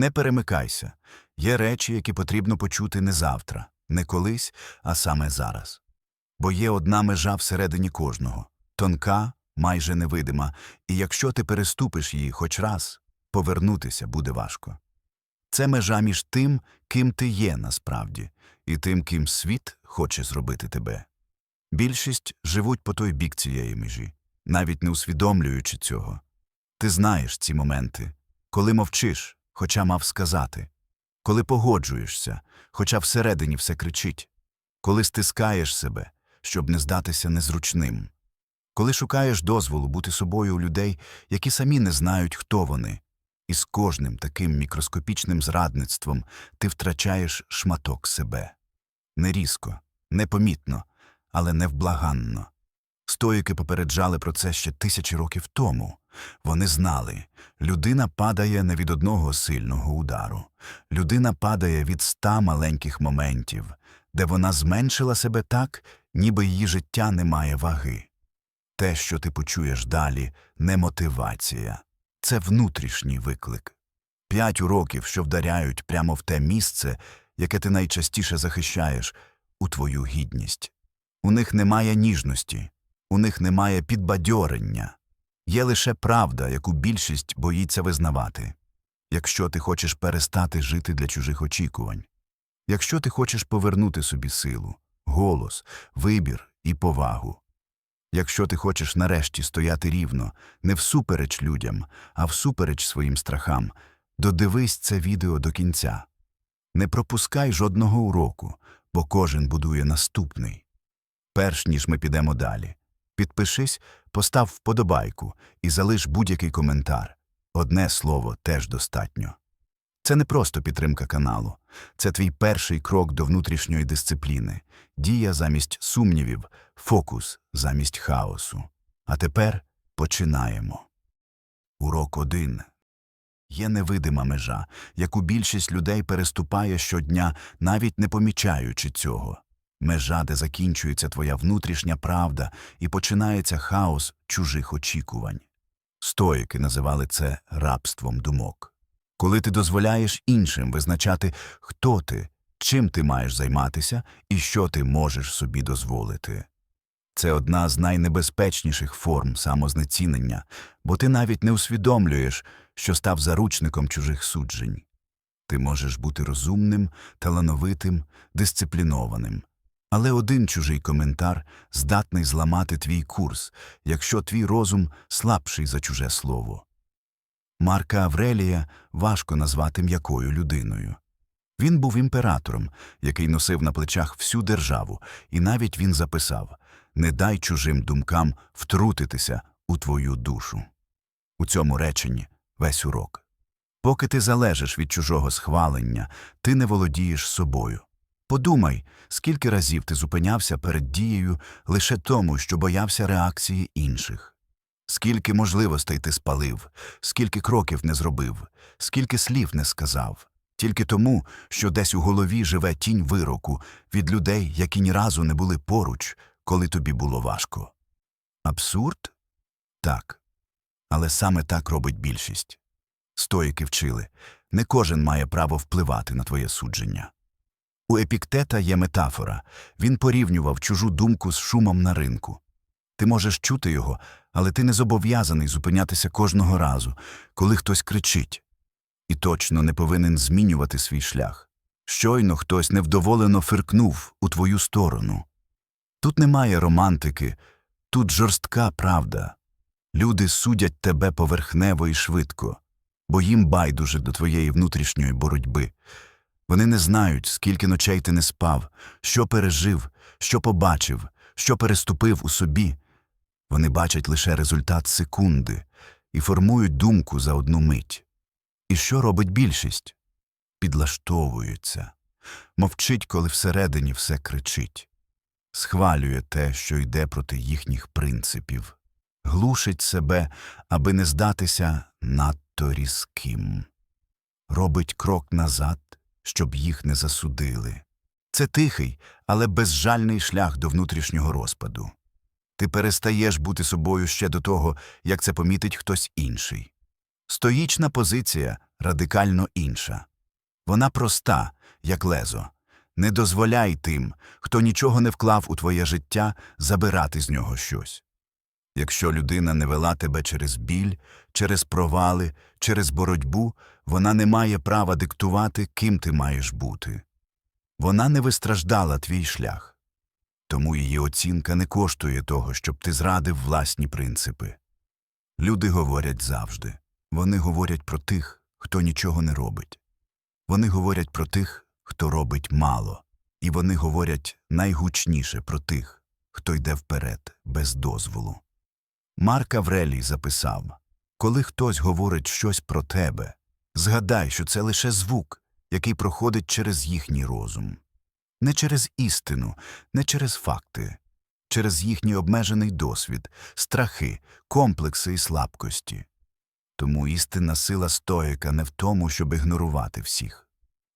Не перемикайся. Є речі, які потрібно почути не завтра, не колись, а саме зараз. Бо є одна межа всередині кожного тонка, майже невидима, і якщо ти переступиш її хоч раз, повернутися буде важко. Це межа між тим, ким ти є насправді, і тим, ким світ хоче зробити тебе. Більшість живуть по той бік цієї межі, навіть не усвідомлюючи цього. Ти знаєш ці моменти, коли мовчиш, хоча мав сказати, коли погоджуєшся, хоча всередині все кричить, коли стискаєш себе, щоб не здатися незручним, коли шукаєш дозволу бути собою у людей, які самі не знають, хто вони, і з кожним таким мікроскопічним зрадництвом ти втрачаєш шматок себе. Не різко, непомітно, але невблаганно. Стоїки попереджали про це ще тисячі років тому. Вони знали, людина падає не від одного сильного удару. Людина падає від ста маленьких моментів, де вона зменшила себе так, ніби її життя не має ваги. Те, що ти почуєш далі, не мотивація, це внутрішній виклик. П'ять уроків, що вдаряють прямо в те місце, яке ти найчастіше захищаєш, у твою гідність. У них немає ніжності, у них немає підбадьорення. Є лише правда, яку більшість боїться визнавати. Якщо ти хочеш перестати жити для чужих очікувань, якщо ти хочеш повернути собі силу, голос, вибір і повагу, якщо ти хочеш нарешті стояти рівно, не всупереч людям, а всупереч своїм страхам, додивись це відео до кінця. Не пропускай жодного уроку, бо кожен будує наступний. Перш ніж ми підемо далі. Підпишись, постав вподобайку і залиш будь-який коментар. Одне слово теж достатньо. Це не просто підтримка каналу, це твій перший крок до внутрішньої дисципліни, дія замість сумнівів, фокус замість хаосу. А тепер починаємо. Урок 1. Є невидима межа, яку більшість людей переступає щодня, навіть не помічаючи цього. Межа, де закінчується твоя внутрішня правда і починається хаос чужих очікувань. Стоїки називали це рабством думок. Коли ти дозволяєш іншим визначати, хто ти, чим ти маєш займатися і що ти можеш собі дозволити. Це одна з найнебезпечніших форм самознецінення, бо ти навіть не усвідомлюєш, що став заручником чужих суджень. Ти можеш бути розумним, талановитим, дисциплінованим. Але один чужий коментар здатний зламати твій курс, якщо твій розум слабший за чуже слово. Марка Аврелія важко назвати м'якою людиною. Він був імператором, який носив на плечах всю державу, і навіть він записав Не дай чужим думкам втрутитися у твою душу. У цьому реченні весь урок. Поки ти залежиш від чужого схвалення, ти не володієш собою. Подумай, скільки разів ти зупинявся перед дією лише тому, що боявся реакції інших. Скільки можливостей ти спалив, скільки кроків не зробив, скільки слів не сказав, тільки тому, що десь у голові живе тінь вироку від людей, які ні разу не були поруч, коли тобі було важко. Абсурд? Так. Але саме так робить більшість. Стоїки вчили не кожен має право впливати на твоє судження. У епіктета є метафора він порівнював чужу думку з шумом на ринку. Ти можеш чути його, але ти не зобов'язаний зупинятися кожного разу, коли хтось кричить, і точно не повинен змінювати свій шлях. Щойно хтось невдоволено фиркнув у твою сторону. Тут немає романтики, тут жорстка правда. Люди судять тебе поверхнево і швидко, бо їм байдуже до твоєї внутрішньої боротьби. Вони не знають, скільки ночей ти не спав, що пережив, що побачив, що переступив у собі. Вони бачать лише результат секунди і формують думку за одну мить. І що робить більшість? Підлаштовується, мовчить, коли всередині все кричить, схвалює те, що йде проти їхніх принципів, глушить себе, аби не здатися надто різким, робить крок назад, щоб їх не засудили. Це тихий, але безжальний шлях до внутрішнього розпаду. Ти перестаєш бути собою ще до того, як це помітить хтось інший. Стоїчна позиція радикально інша. Вона проста, як лезо. Не дозволяй тим, хто нічого не вклав у твоє життя, забирати з нього щось. Якщо людина не вела тебе через біль, через провали, через боротьбу, вона не має права диктувати, ким ти маєш бути. Вона не вистраждала твій шлях. Тому її оцінка не коштує того, щоб ти зрадив власні принципи. Люди говорять завжди. Вони говорять про тих, хто нічого не робить. Вони говорять про тих, хто робить мало. І вони говорять найгучніше про тих, хто йде вперед без дозволу. Марк Аврелій записав Коли хтось говорить щось про тебе, згадай, що це лише звук, який проходить через їхній розум. Не через істину, не через факти, через їхній обмежений досвід, страхи, комплекси і слабкості. Тому істинна сила стоїка не в тому, щоб ігнорувати всіх,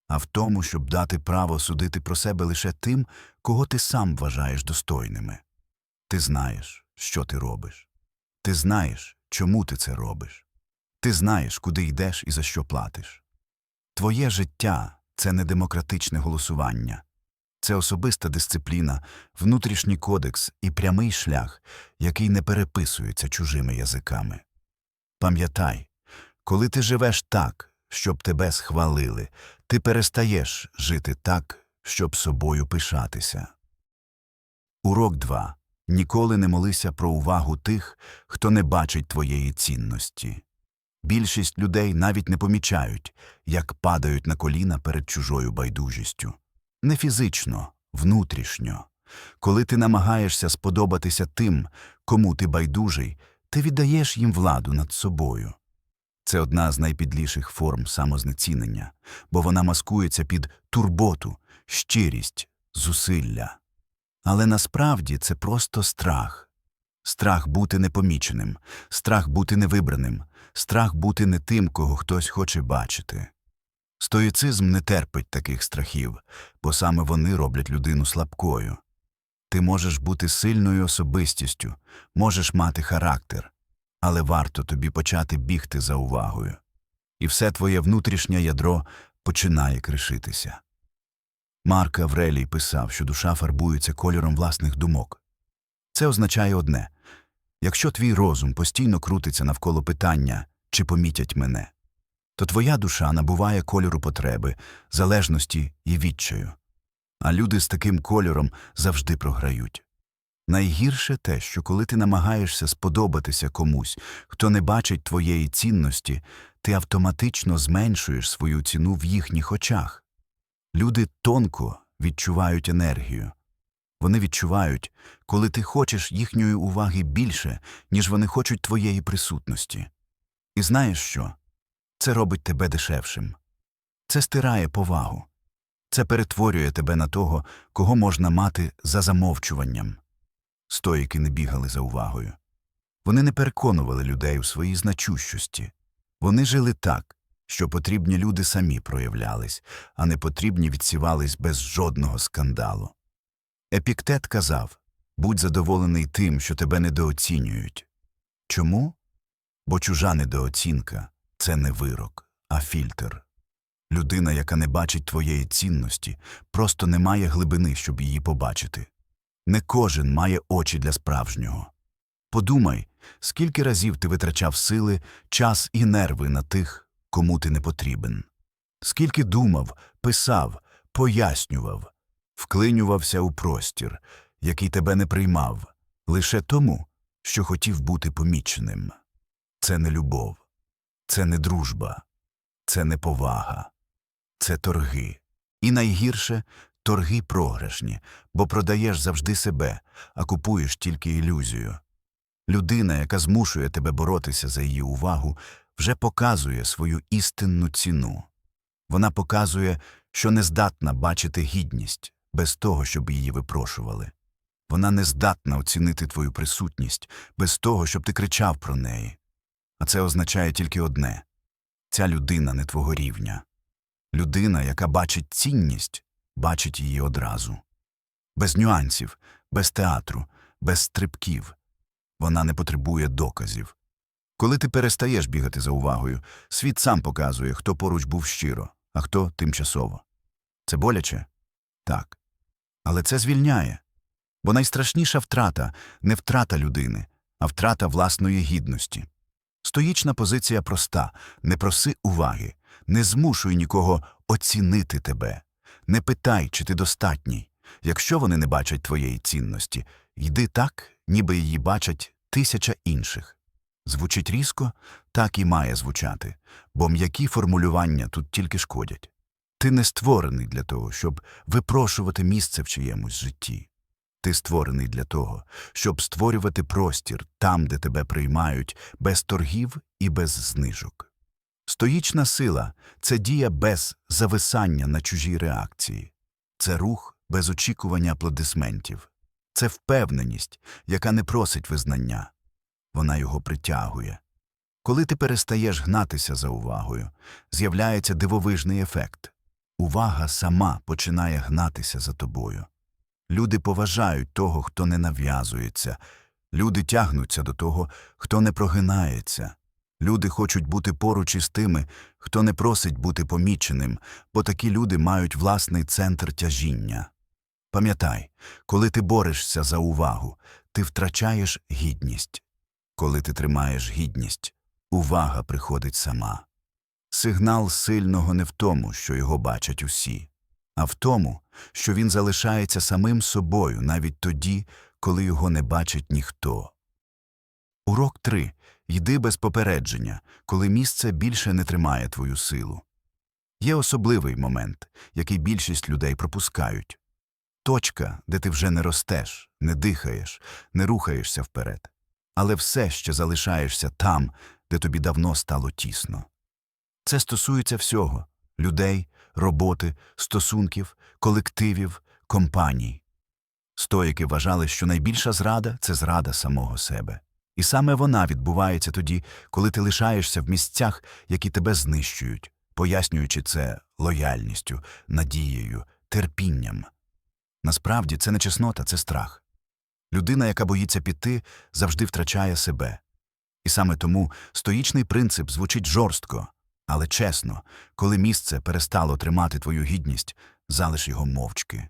а в тому, щоб дати право судити про себе лише тим, кого ти сам вважаєш достойними. Ти знаєш, що ти робиш. Ти знаєш, чому ти це робиш. Ти знаєш, куди йдеш і за що платиш. Твоє життя це не демократичне голосування, це особиста дисципліна, внутрішній кодекс і прямий шлях, який не переписується чужими язиками. Пам'ятай, коли ти живеш так, щоб тебе схвалили, ти перестаєш жити так, щоб собою пишатися. Урок 2. Ніколи не молися про увагу тих, хто не бачить твоєї цінності. Більшість людей навіть не помічають, як падають на коліна перед чужою байдужістю. Не фізично, внутрішньо. Коли ти намагаєшся сподобатися тим, кому ти байдужий, ти віддаєш їм владу над собою. Це одна з найпідліших форм самознецінення, бо вона маскується під турботу, щирість, зусилля. Але насправді це просто страх. Страх бути непоміченим, страх бути невибраним, страх бути не тим, кого хтось хоче бачити. Стоїцизм не терпить таких страхів, бо саме вони роблять людину слабкою. Ти можеш бути сильною особистістю, можеш мати характер, але варто тобі почати бігти за увагою. І все твоє внутрішнє ядро починає кришитися. Марк Аврелій писав, що душа фарбується кольором власних думок. Це означає одне якщо твій розум постійно крутиться навколо питання, чи помітять мене, то твоя душа набуває кольору потреби, залежності і відчаю. А люди з таким кольором завжди програють. Найгірше те, що коли ти намагаєшся сподобатися комусь, хто не бачить твоєї цінності, ти автоматично зменшуєш свою ціну в їхніх очах. Люди тонко відчувають енергію. Вони відчувають, коли ти хочеш їхньої уваги більше, ніж вони хочуть твоєї присутності. І знаєш що? Це робить тебе дешевшим. Це стирає повагу. Це перетворює тебе на того, кого можна мати за замовчуванням. Стоїки не бігали за увагою. Вони не переконували людей у своїй значущості. Вони жили так, що потрібні люди самі проявлялись, а не потрібні відсівались без жодного скандалу. Епіктет казав будь задоволений тим, що тебе недооцінюють. Чому? Бо чужа недооцінка це не вирок, а фільтр. Людина, яка не бачить твоєї цінності, просто не має глибини, щоб її побачити. Не кожен має очі для справжнього. Подумай, скільки разів ти витрачав сили, час і нерви на тих, кому ти не потрібен. Скільки думав, писав, пояснював, вклинювався у простір, який тебе не приймав, лише тому, що хотів бути поміченим. Це не любов, це не дружба, це не повага, це торги. І найгірше торги програшні, бо продаєш завжди себе, а купуєш тільки ілюзію. Людина, яка змушує тебе боротися за її увагу, вже показує свою істинну ціну. Вона показує, що не здатна бачити гідність без того, щоб її випрошували. Вона не здатна оцінити твою присутність без того, щоб ти кричав про неї. А це означає тільки одне ця людина не твого рівня. Людина, яка бачить цінність, бачить її одразу. Без нюансів, без театру, без стрибків. Вона не потребує доказів. Коли ти перестаєш бігати за увагою, світ сам показує, хто поруч був щиро, а хто тимчасово. Це боляче? Так. Але це звільняє. Бо найстрашніша втрата не втрата людини, а втрата власної гідності. Стоїчна позиція проста не проси уваги, не змушуй нікого оцінити тебе, не питай, чи ти достатній. Якщо вони не бачать твоєї цінності, йди так, ніби її бачать тисяча інших. Звучить різко, так і має звучати, бо м'які формулювання тут тільки шкодять. Ти не створений для того, щоб випрошувати місце в чиємусь житті. Ти створений для того, щоб створювати простір там, де тебе приймають, без торгів і без знижок. Стоїчна сила це дія без зависання на чужій реакції, це рух без очікування аплодисментів, це впевненість, яка не просить визнання, вона його притягує. Коли ти перестаєш гнатися за увагою, з'являється дивовижний ефект. Увага сама починає гнатися за тобою. Люди поважають того, хто не нав'язується. Люди тягнуться до того, хто не прогинається. Люди хочуть бути поруч із тими, хто не просить бути поміченим, бо такі люди мають власний центр тяжіння. Пам'ятай, коли ти борешся за увагу, ти втрачаєш гідність. Коли ти тримаєш гідність, увага приходить сама. Сигнал сильного не в тому, що його бачать усі, а в тому, що він залишається самим собою навіть тоді, коли його не бачить ніхто. Урок 3. Йди без попередження, коли місце більше не тримає твою силу. Є особливий момент, який більшість людей пропускають. Точка, де ти вже не ростеш, не дихаєш, не рухаєшся вперед, але все ще залишаєшся там, де тобі давно стало тісно. Це стосується всього людей, роботи, стосунків, колективів, компаній. Стоїки вважали, що найбільша зрада це зрада самого себе. І саме вона відбувається тоді, коли ти лишаєшся в місцях, які тебе знищують, пояснюючи це лояльністю, надією, терпінням. Насправді це не чеснота, це страх. Людина, яка боїться піти, завжди втрачає себе. І саме тому стоїчний принцип звучить жорстко, але чесно, коли місце перестало тримати твою гідність, залиш його мовчки,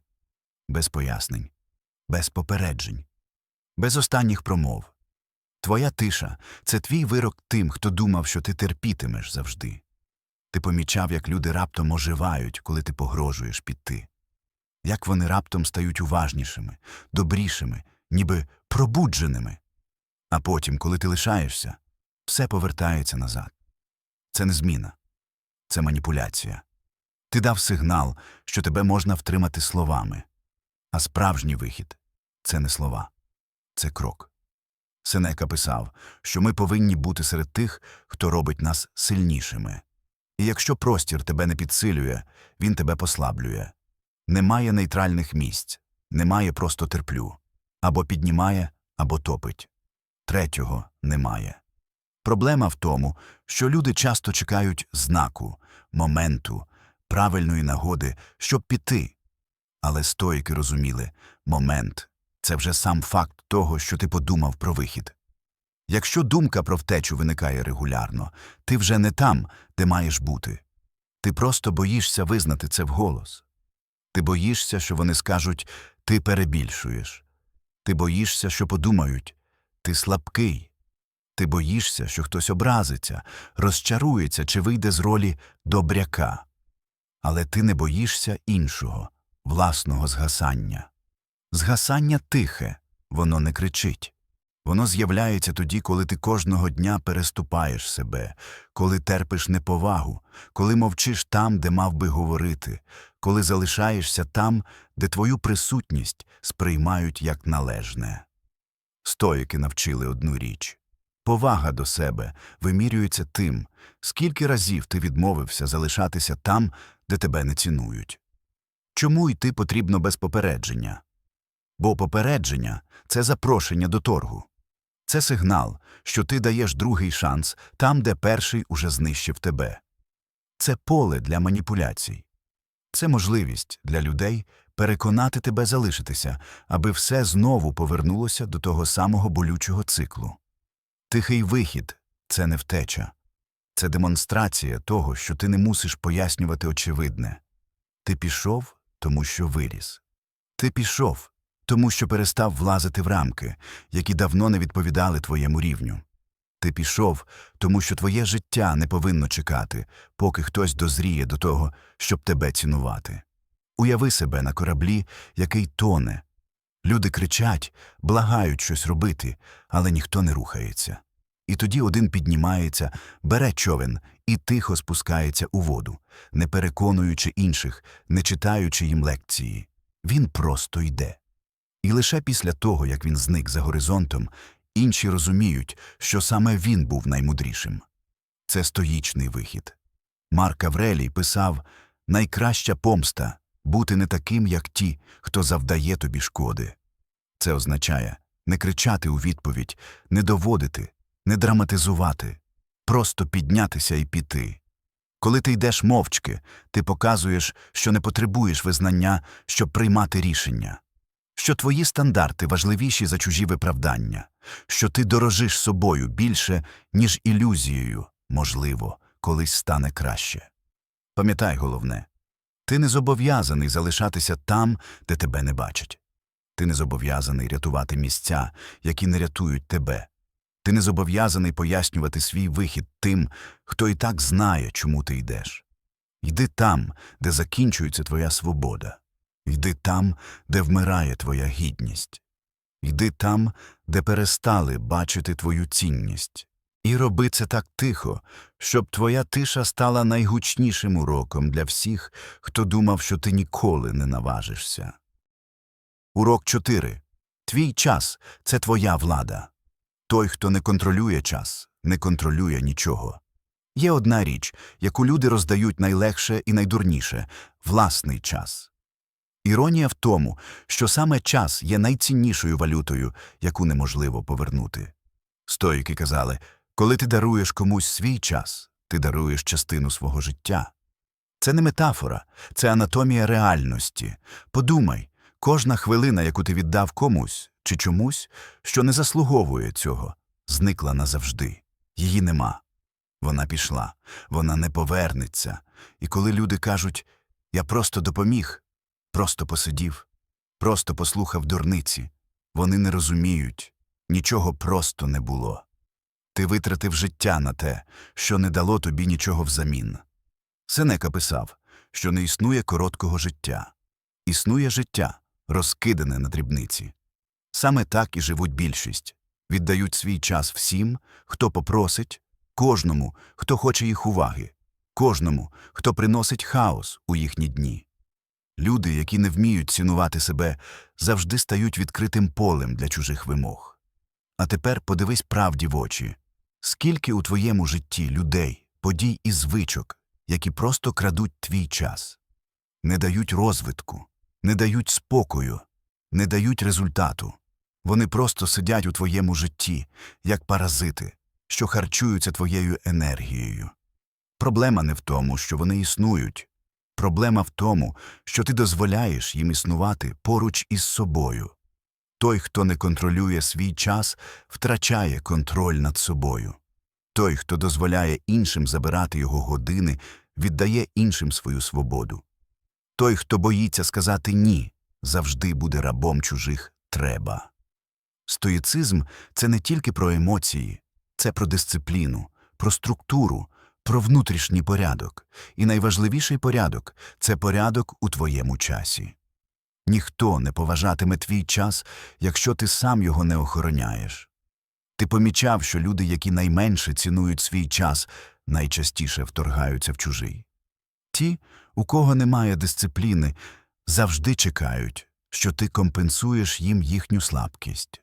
без пояснень, без попереджень, без останніх промов. Твоя тиша це твій вирок тим, хто думав, що ти терпітимеш завжди. Ти помічав, як люди раптом оживають, коли ти погрожуєш піти, як вони раптом стають уважнішими, добрішими, ніби пробудженими. А потім, коли ти лишаєшся, все повертається назад. Це не зміна, це маніпуляція. Ти дав сигнал, що тебе можна втримати словами, а справжній вихід це не слова, це крок. Сенека писав, що ми повинні бути серед тих, хто робить нас сильнішими. І якщо простір тебе не підсилює, він тебе послаблює. Немає нейтральних місць, немає просто терплю. Або піднімає, або топить. Третього немає. Проблема в тому, що люди часто чекають знаку, моменту, правильної нагоди, щоб піти. Але стоїки розуміли момент це вже сам факт того, що ти подумав про вихід. Якщо думка про втечу виникає регулярно, ти вже не там, де маєш бути. Ти просто боїшся визнати це вголос. Ти боїшся, що вони скажуть ти перебільшуєш. Ти боїшся, що подумають ти слабкий. Ти боїшся, що хтось образиться, розчарується чи вийде з ролі добряка. Але ти не боїшся іншого, власного згасання. Згасання тихе, воно не кричить. Воно з'являється тоді, коли ти кожного дня переступаєш себе, коли терпиш неповагу, коли мовчиш там, де мав би говорити, коли залишаєшся там, де твою присутність сприймають як належне. Стоїки навчили одну річ. Повага до себе вимірюється тим, скільки разів ти відмовився залишатися там, де тебе не цінують. Чому йти потрібно без попередження? Бо попередження це запрошення до торгу. Це сигнал, що ти даєш другий шанс там, де перший уже знищив тебе. Це поле для маніпуляцій. Це можливість для людей переконати тебе залишитися, аби все знову повернулося до того самого болючого циклу. Тихий вихід це не втеча. Це демонстрація того, що ти не мусиш пояснювати очевидне. Ти пішов, тому що виріс. Ти пішов, тому що перестав влазити в рамки, які давно не відповідали твоєму рівню. Ти пішов, тому що твоє життя не повинно чекати, поки хтось дозріє до того, щоб тебе цінувати. Уяви себе на кораблі, який тоне. Люди кричать, благають щось робити, але ніхто не рухається. І тоді один піднімається, бере човен і тихо спускається у воду, не переконуючи інших, не читаючи їм лекції. Він просто йде. І лише після того, як він зник за горизонтом, інші розуміють, що саме він був наймудрішим. Це стоїчний вихід. Марк Аврелій писав найкраща помста бути не таким, як ті, хто завдає тобі шкоди. Це означає не кричати у відповідь, не доводити, не драматизувати, просто піднятися і піти. Коли ти йдеш мовчки, ти показуєш, що не потребуєш визнання, щоб приймати рішення, що твої стандарти важливіші за чужі виправдання, що ти дорожиш собою більше, ніж ілюзією, можливо, колись стане краще. Пам'ятай головне ти не зобов'язаний залишатися там, де тебе не бачать. Ти не зобов'язаний рятувати місця, які не рятують тебе. Ти не зобов'язаний пояснювати свій вихід тим, хто і так знає, чому ти йдеш. Йди там, де закінчується твоя свобода. Йди там, де вмирає твоя гідність. Йди там, де перестали бачити твою цінність. І роби це так тихо, щоб твоя тиша стала найгучнішим уроком для всіх, хто думав, що ти ніколи не наважишся. Урок 4. Твій час це твоя влада. Той, хто не контролює час, не контролює нічого. Є одна річ, яку люди роздають найлегше і найдурніше власний час. Іронія в тому, що саме час є найціннішою валютою, яку неможливо повернути. Стоїки казали, коли ти даруєш комусь свій час, ти даруєш частину свого життя. Це не метафора, це анатомія реальності. Подумай, кожна хвилина, яку ти віддав комусь чи чомусь, що не заслуговує цього, зникла назавжди. Її нема. Вона пішла, вона не повернеться. І коли люди кажуть Я просто допоміг, просто посидів, просто послухав дурниці, вони не розуміють, нічого просто не було. Ти витратив життя на те, що не дало тобі нічого взамін. Сенека писав, що не існує короткого життя. Існує життя, розкидане на дрібниці. Саме так і живуть більшість. Віддають свій час всім, хто попросить, кожному, хто хоче їх уваги, кожному, хто приносить хаос у їхні дні. Люди, які не вміють цінувати себе, завжди стають відкритим полем для чужих вимог. А тепер подивись правді в очі. Скільки у твоєму житті людей, подій і звичок, які просто крадуть твій час, не дають розвитку, не дають спокою, не дають результату. Вони просто сидять у твоєму житті, як паразити, що харчуються твоєю енергією. Проблема не в тому, що вони існують. Проблема в тому, що ти дозволяєш їм існувати поруч із собою. Той, хто не контролює свій час, втрачає контроль над собою. Той, хто дозволяє іншим забирати його години, віддає іншим свою свободу. Той, хто боїться сказати ні, завжди буде рабом чужих треба. Стоїцизм це не тільки про емоції, це про дисципліну, про структуру, про внутрішній порядок. І найважливіший порядок це порядок у твоєму часі. Ніхто не поважатиме твій час, якщо ти сам його не охороняєш. Ти помічав, що люди, які найменше цінують свій час, найчастіше вторгаються в чужий. Ті, у кого немає дисципліни, завжди чекають, що ти компенсуєш їм їхню слабкість.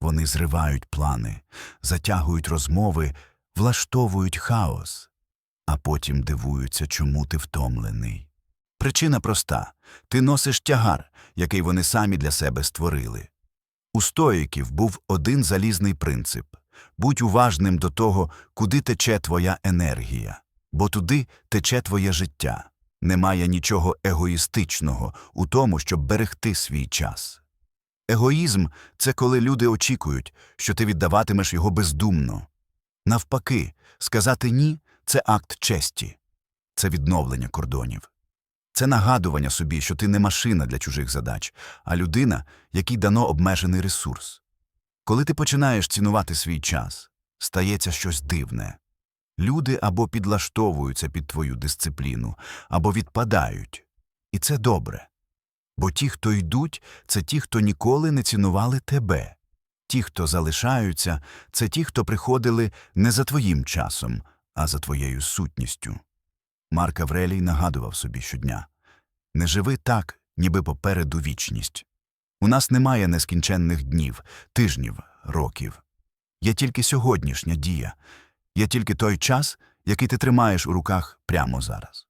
Вони зривають плани, затягують розмови, влаштовують хаос, а потім дивуються, чому ти втомлений. Причина проста ти носиш тягар, який вони самі для себе створили. У стоїків був один залізний принцип будь уважним до того, куди тече твоя енергія, бо туди тече твоє життя. Немає нічого егоїстичного у тому, щоб берегти свій час. Егоїзм це коли люди очікують, що ти віддаватимеш його бездумно. Навпаки, сказати ні це акт честі, це відновлення кордонів. Це нагадування собі, що ти не машина для чужих задач, а людина, якій дано обмежений ресурс. Коли ти починаєш цінувати свій час, стається щось дивне. Люди або підлаштовуються під твою дисципліну, або відпадають. І це добре. Бо ті, хто йдуть, це ті, хто ніколи не цінували тебе. Ті, хто залишаються, це ті, хто приходили не за твоїм часом, а за твоєю сутністю. Марк Аврелій нагадував собі щодня не живи так, ніби попереду вічність. У нас немає нескінченних днів, тижнів, років. Є тільки сьогоднішня дія, є тільки той час, який ти тримаєш у руках прямо зараз.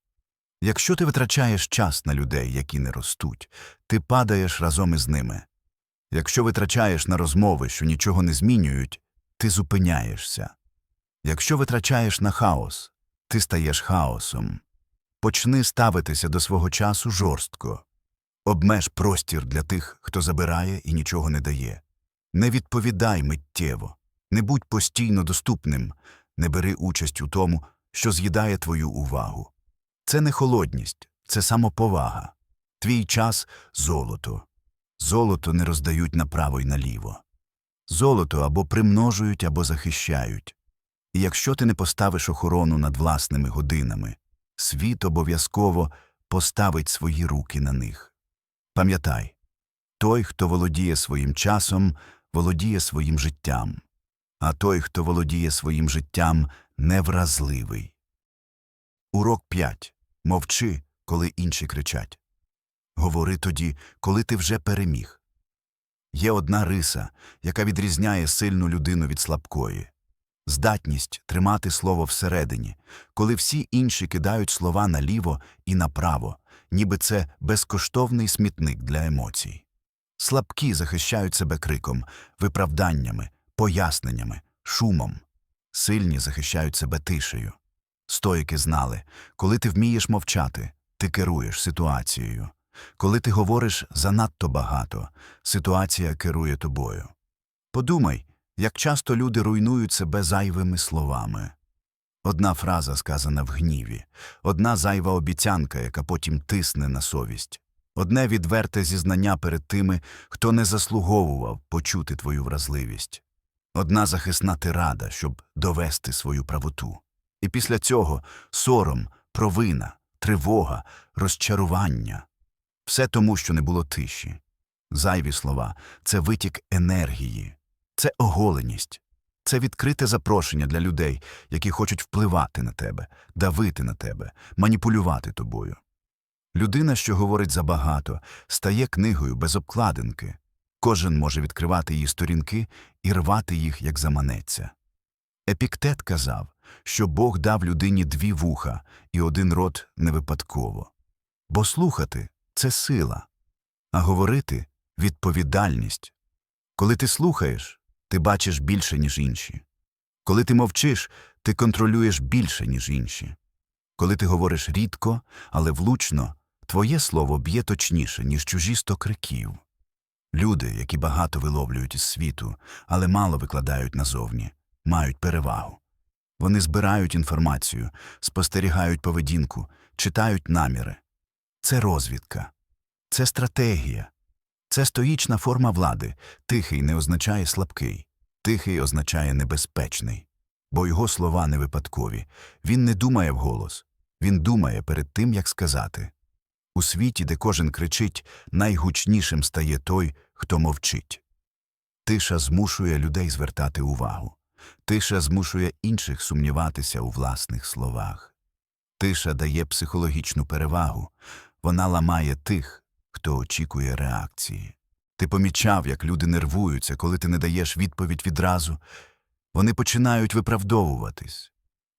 Якщо ти витрачаєш час на людей, які не ростуть, ти падаєш разом із ними. Якщо витрачаєш на розмови, що нічого не змінюють, ти зупиняєшся. Якщо витрачаєш на хаос, ти стаєш хаосом. Почни ставитися до свого часу жорстко. Обмеж простір для тих, хто забирає і нічого не дає. Не відповідай миттєво, не будь постійно доступним, не бери участь у тому, що з'їдає твою увагу. Це не холодність, це самоповага. Твій час золото. Золото не роздають направо й наліво. Золото або примножують, або захищають. І якщо ти не поставиш охорону над власними годинами, світ обов'язково поставить свої руки на них. Пам'ятай, той, хто володіє своїм часом, володіє своїм життям, а той, хто володіє своїм життям, невразливий. Урок 5. Мовчи, коли інші кричать. Говори тоді, коли ти вже переміг. Є одна риса, яка відрізняє сильну людину від слабкої здатність тримати слово всередині, коли всі інші кидають слова наліво і направо, ніби це безкоштовний смітник для емоцій. Слабкі захищають себе криком, виправданнями, поясненнями, шумом. Сильні захищають себе тишею. Стоїки знали, коли ти вмієш мовчати, ти керуєш ситуацією. Коли ти говориш занадто багато, ситуація керує тобою. Подумай, як часто люди руйнують себе зайвими словами. Одна фраза сказана в гніві, одна зайва обіцянка, яка потім тисне на совість, одне відверте зізнання перед тими, хто не заслуговував почути твою вразливість, одна захисна тирада, щоб довести свою правоту. І після цього сором, провина, тривога, розчарування все тому, що не було тиші. Зайві слова це витік енергії, це оголеність, це відкрите запрошення для людей, які хочуть впливати на тебе, давити на тебе, маніпулювати тобою. Людина, що говорить забагато, стає книгою без обкладинки. Кожен може відкривати її сторінки і рвати їх, як заманеться. Епіктет казав, що Бог дав людині дві вуха і один рот не випадково. Бо слухати це сила, а говорити відповідальність. Коли ти слухаєш, ти бачиш більше, ніж інші. Коли ти мовчиш, ти контролюєш більше, ніж інші. Коли ти говориш рідко, але влучно, твоє слово б'є точніше, ніж чужі сто криків. Люди, які багато виловлюють із світу, але мало викладають назовні, мають перевагу. Вони збирають інформацію, спостерігають поведінку, читають наміри. Це розвідка, це стратегія, це стоїчна форма влади. Тихий не означає слабкий, тихий означає небезпечний. Бо його слова не випадкові. Він не думає вголос, він думає перед тим, як сказати. У світі, де кожен кричить, найгучнішим стає той, хто мовчить. Тиша змушує людей звертати увагу. Тиша змушує інших сумніватися у власних словах. Тиша дає психологічну перевагу, вона ламає тих, хто очікує реакції. Ти помічав, як люди нервуються, коли ти не даєш відповідь відразу. Вони починають виправдовуватись,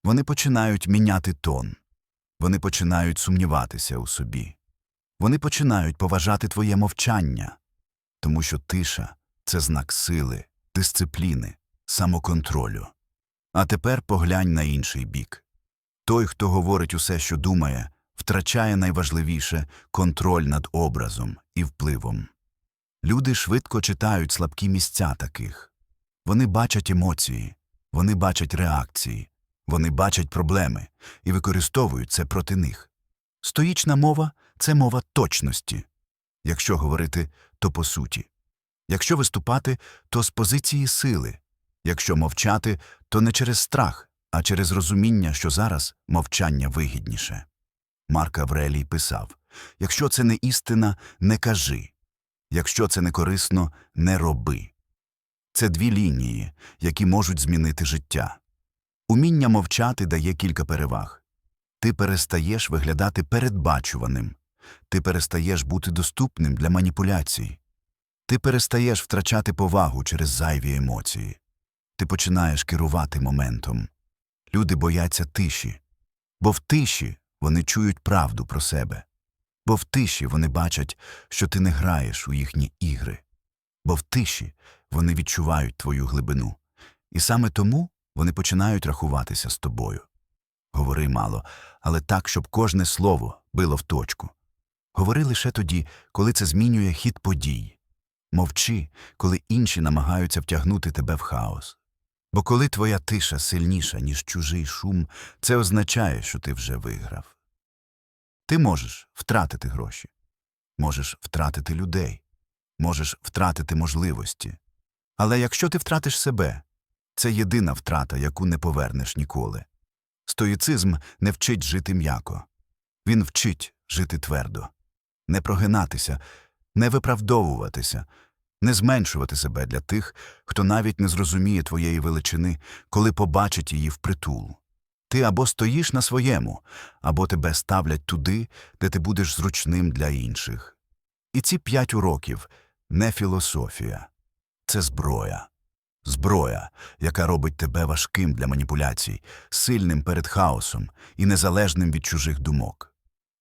вони починають міняти тон, вони починають сумніватися у собі, вони починають поважати твоє мовчання, тому що тиша це знак сили, дисципліни, самоконтролю. А тепер поглянь на інший бік. Той, хто говорить усе, що думає, втрачає найважливіше контроль над образом і впливом. Люди швидко читають слабкі місця таких. Вони бачать емоції, Вони бачать реакції, вони бачать проблеми і використовують це проти них. Стоїчна мова це мова точності. Якщо говорити, то по суті. Якщо виступати, то з позиції сили. Якщо мовчати, то не через страх, а через розуміння, що зараз мовчання вигідніше. Марк Аврелій писав Якщо це не істина, не кажи. Якщо це не корисно, не роби. Це дві лінії, які можуть змінити життя. Уміння мовчати дає кілька переваг. Ти перестаєш виглядати передбачуваним, ти перестаєш бути доступним для маніпуляцій, ти перестаєш втрачати повагу через зайві емоції, ти починаєш керувати моментом. Люди бояться тиші, бо в тиші вони чують правду про себе, бо в тиші вони бачать, що ти не граєш у їхні ігри, бо в тиші вони відчувають твою глибину, і саме тому вони починають рахуватися з тобою. Говори мало, але так, щоб кожне слово било в точку. Говори лише тоді, коли це змінює хід подій. Мовчи, коли інші намагаються втягнути тебе в хаос. Бо коли твоя тиша сильніша, ніж чужий шум, це означає, що ти вже виграв. Ти можеш втратити гроші, можеш втратити людей, можеш втратити можливості. Але якщо ти втратиш себе, це єдина втрата, яку не повернеш ніколи. Стоїцизм не вчить жити м'яко. Він вчить жити твердо, не прогинатися, не виправдовуватися, не зменшувати себе для тих, хто навіть не зрозуміє твоєї величини, коли побачить її впритул. Ти або стоїш на своєму, або тебе ставлять туди, де ти будеш зручним для інших. І ці п'ять уроків не філософія, це зброя. Зброя, яка робить тебе важким для маніпуляцій, сильним перед хаосом і незалежним від чужих думок.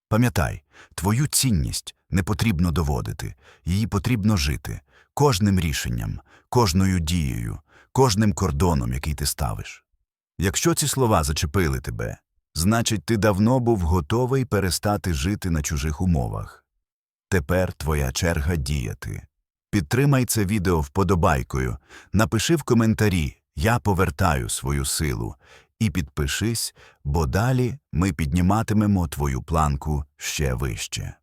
Пам'ятай, твою цінність не потрібно доводити, її потрібно жити кожним рішенням, кожною дією, кожним кордоном, який ти ставиш. Якщо ці слова зачепили тебе, значить ти давно був готовий перестати жити на чужих умовах. Тепер твоя черга діяти. Підтримай це відео вподобайкою, напиши в коментарі Я повертаю свою силу і підпишись, бо далі ми підніматимемо твою планку ще вище.